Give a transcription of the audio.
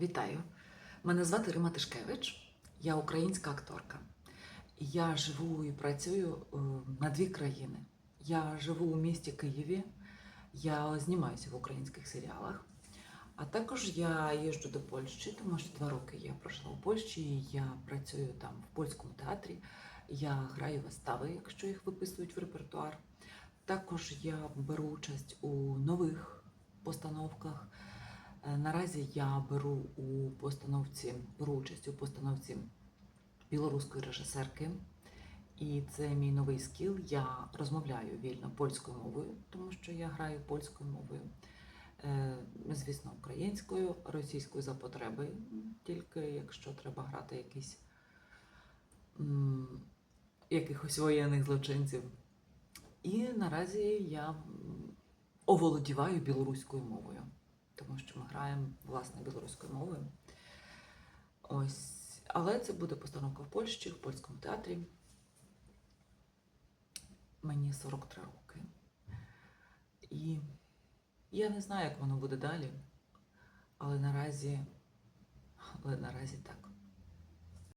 Вітаю! Мене звати Рима Тишкевич, я українська акторка. Я живу і працюю е, на дві країни. Я живу у місті Києві, я знімаюся в українських серіалах. А також я їжджу до Польщі, тому що два роки я прожила у Польщі. Я працюю там в польському театрі. Я граю вистави, якщо їх виписують в репертуар. Також я беру участь у нових постановках. Е, Наразі я беру у постановці, беру участь у постановці білоруської режисерки. І це мій новий скіл. Я розмовляю вільно польською мовою, тому що я граю польською мовою. Е, Звісно, українською, російською за потреби, тільки якщо треба грати якісь якихось воєнних злочинців. І наразі я оволодіваю білоруською мовою, тому що ми граємо власне білоруською мовою. Ось, але це буде постановка в Польщі, в польському театрі. Мені 43 роки. І я не знаю, як воно буде далі, але наразі, але наразі так.